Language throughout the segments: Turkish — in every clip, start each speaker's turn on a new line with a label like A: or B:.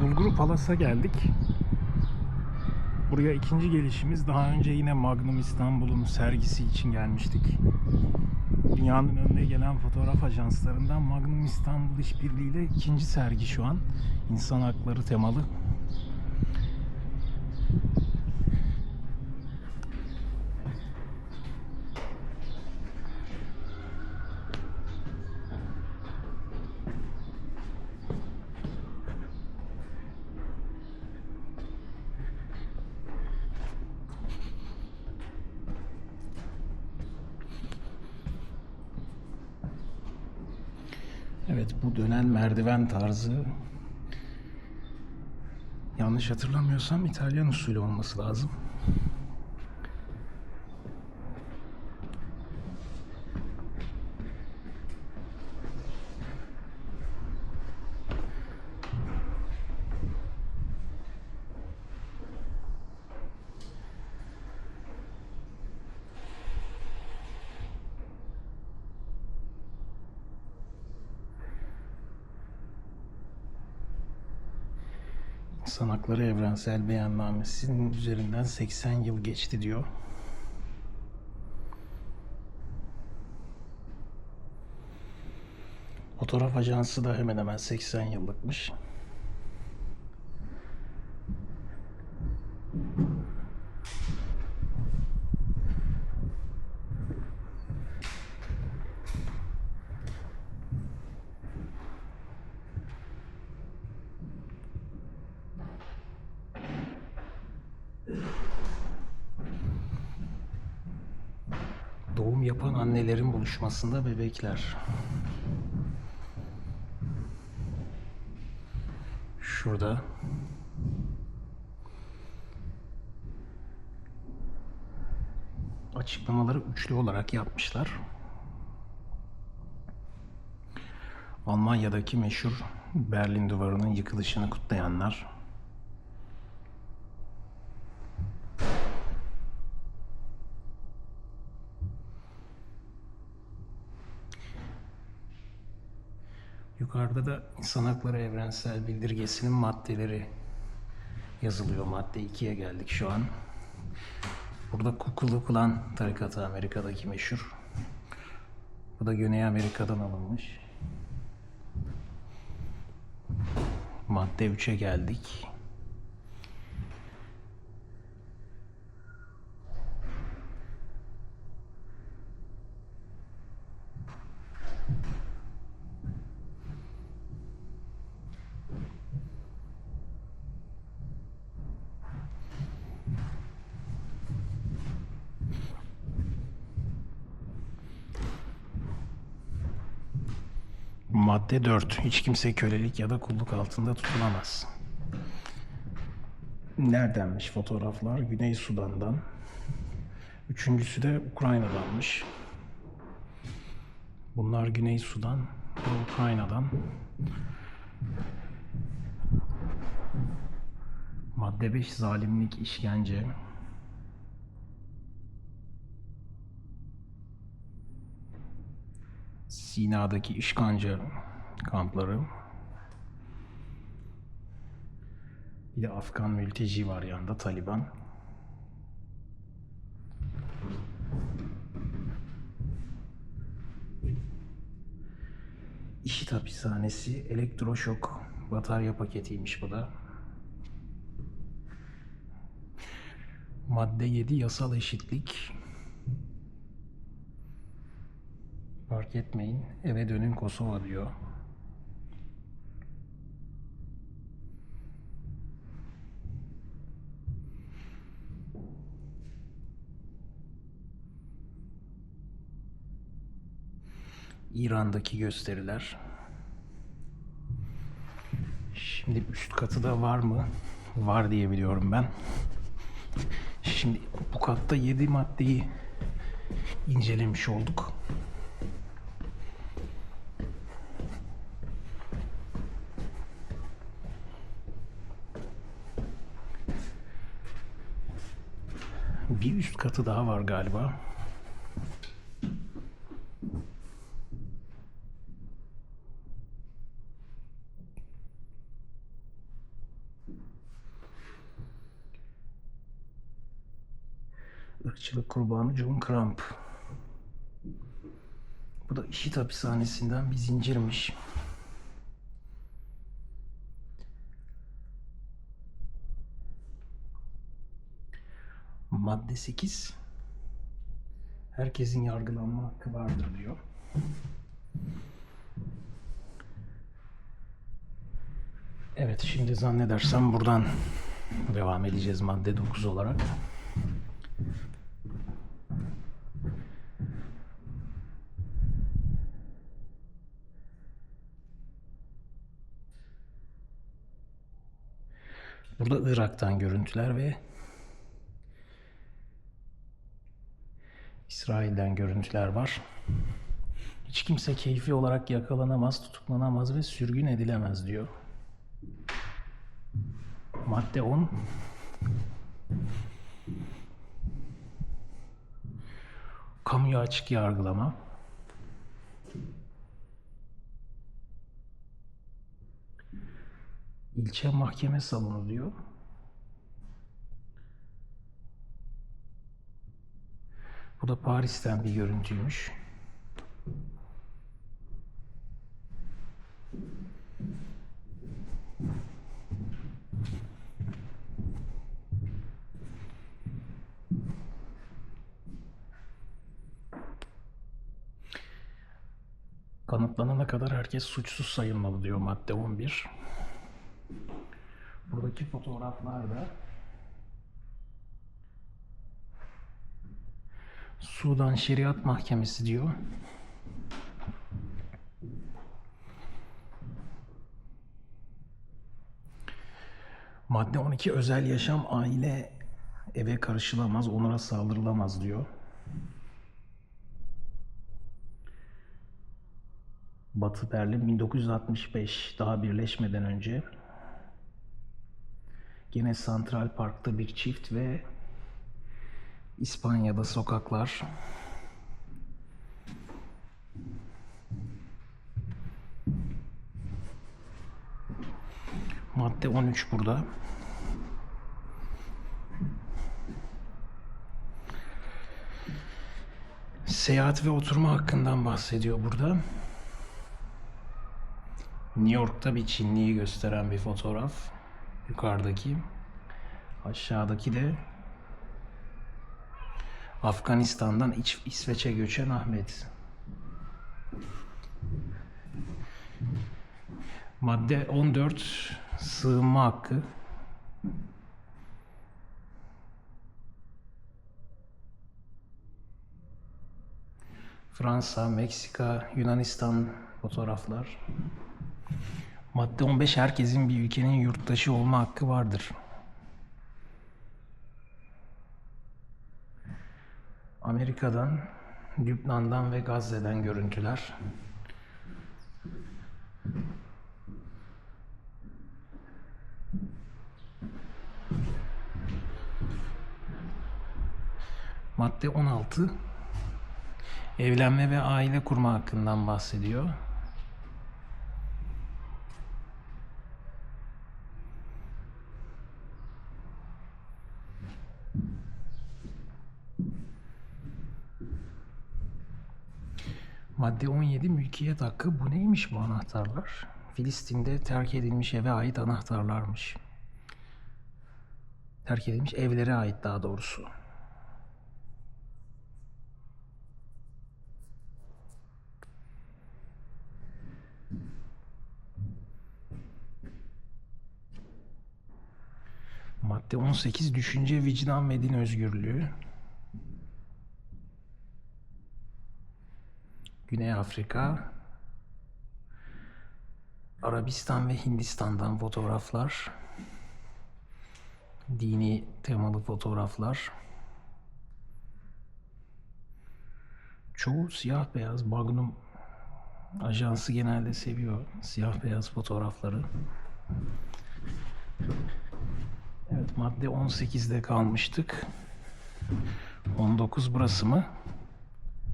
A: Bulguru Palas'a geldik. Buraya ikinci gelişimiz. Daha önce yine Magnum İstanbul'un sergisi için gelmiştik. Dünyanın önüne gelen fotoğraf ajanslarından Magnum İstanbul işbirliğiyle ikinci sergi şu an. İnsan hakları temalı. Evet bu dönen merdiven tarzı yanlış hatırlamıyorsam İtalyan usulü olması lazım. İnsan Hakları Evrensel Beyannamesi'nin üzerinden 80 yıl geçti diyor. Fotoğraf ajansı da hemen hemen 80 yıllıkmış. Doğum yapan annelerin buluşmasında bebekler. Şurada. Açıklamaları üçlü olarak yapmışlar. Almanya'daki meşhur Berlin Duvarı'nın yıkılışını kutlayanlar. Yukarıda da İnsan Hakları Evrensel Bildirgesi'nin maddeleri yazılıyor. Madde 2'ye geldik şu an. Burada Kukulu Klan tarikatı Amerika'daki meşhur. Bu da Güney Amerika'dan alınmış. Madde 3'e geldik. Madde 4. Hiç kimse kölelik ya da kulluk altında tutulamaz. Neredenmiş fotoğraflar? Güney Sudan'dan. Üçüncüsü de Ukrayna'danmış. Bunlar Güney Sudan ve Ukrayna'dan. Madde 5 zalimlik, işkence. Sina'daki işkence kampları. Bir de Afgan mülteci var yanında Taliban. İşit hapishanesi elektroşok batarya paketiymiş bu da. Madde 7 yasal eşitlik. Fark etmeyin. Eve dönün Kosova diyor. İran'daki gösteriler. Şimdi üst katı da var mı? Var diye biliyorum ben. Şimdi bu katta 7 maddeyi incelemiş olduk. bir üst katı daha var galiba. Irkçılık kurbanı John Crump. Bu da işit hapishanesinden bir zincirmiş. Madde 8 Herkesin yargılanma hakkı vardır diyor. Evet şimdi zannedersem buradan devam edeceğiz madde 9 olarak. Burada Irak'tan görüntüler ve İsrail'den görüntüler var. Hiç kimse keyfi olarak yakalanamaz, tutuklanamaz ve sürgün edilemez diyor. Madde 10 Kamuya açık yargılama İlçe mahkeme salonu diyor. Bu da Paris'ten bir görüntüymüş. Kanıtlanana kadar herkes suçsuz sayılmalı diyor madde 11. Buradaki fotoğraflarda Sudan Şeriat Mahkemesi diyor. Madde 12 özel yaşam aile eve karışılamaz, onura saldırılamaz diyor. Batı Berlin 1965 daha birleşmeden önce Gene Central Park'ta bir çift ve İspanya'da sokaklar. Madde 13 burada. Seyahat ve oturma hakkından bahsediyor burada. New York'ta bir Çinliyi gösteren bir fotoğraf. Yukarıdaki. Aşağıdaki de Afganistan'dan İç, İsveç'e göçen Ahmet. Madde 14 sığınma hakkı. Fransa, Meksika, Yunanistan fotoğraflar. Madde 15 herkesin bir ülkenin yurttaşı olma hakkı vardır. Amerika'dan, Lübnan'dan ve Gazze'den görüntüler. Madde 16 evlenme ve aile kurma hakkından bahsediyor. Madde 17 mülkiyet hakkı. Bu neymiş bu anahtarlar? Filistin'de terk edilmiş eve ait anahtarlarmış. Terk edilmiş evlere ait daha doğrusu. Madde 18 düşünce, vicdan ve din özgürlüğü. Güney Afrika, Arabistan ve Hindistan'dan fotoğraflar, dini temalı fotoğraflar. Çoğu siyah beyaz Magnum ajansı genelde seviyor siyah beyaz fotoğrafları. Evet madde 18'de kalmıştık. 19 burası mı?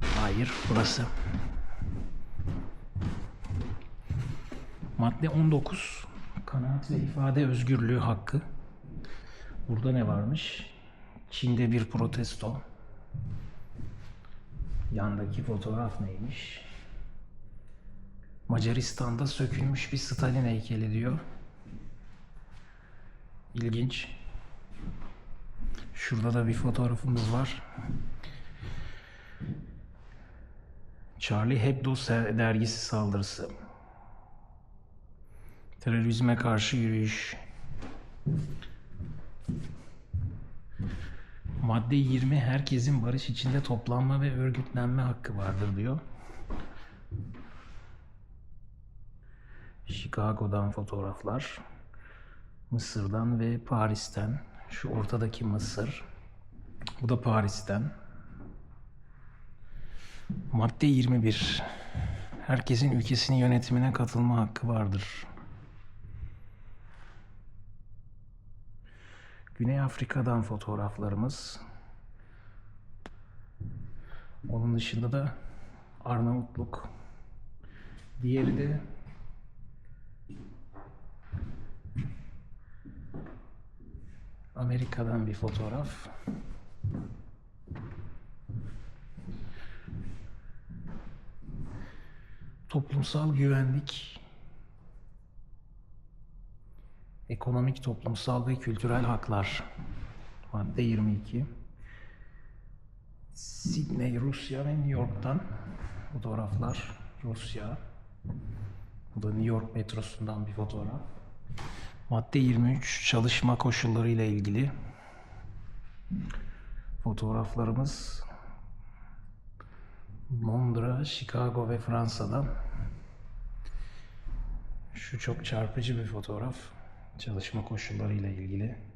A: Hayır burası. Madde 19 kanaat ve ifade özgürlüğü hakkı. Burada ne varmış? Çin'de bir protesto. Yandaki fotoğraf neymiş? Macaristan'da sökülmüş bir Stalin heykeli diyor. İlginç. Şurada da bir fotoğrafımız var. Charlie Hebdo dergisi saldırısı. Terörizme karşı yürüyüş. Madde 20 herkesin barış içinde toplanma ve örgütlenme hakkı vardır diyor. Chicago'dan fotoğraflar. Mısır'dan ve Paris'ten. Şu ortadaki Mısır. Bu da Paris'ten. Madde 21. Herkesin ülkesinin yönetimine katılma hakkı vardır. Güney Afrika'dan fotoğraflarımız. Onun dışında da Arnavutluk. Diğeri de Amerika'dan bir fotoğraf. Toplumsal güvenlik, ekonomik, toplumsal ve kültürel haklar. Madde 22. Sydney, Rusya ve New York'tan fotoğraflar. Rusya. Bu da New York metrosundan bir fotoğraf. Madde 23 çalışma koşulları ile ilgili fotoğraflarımız Londra, Chicago ve Fransa'dan. Şu çok çarpıcı bir fotoğraf. Çalışma koşulları ile ilgili.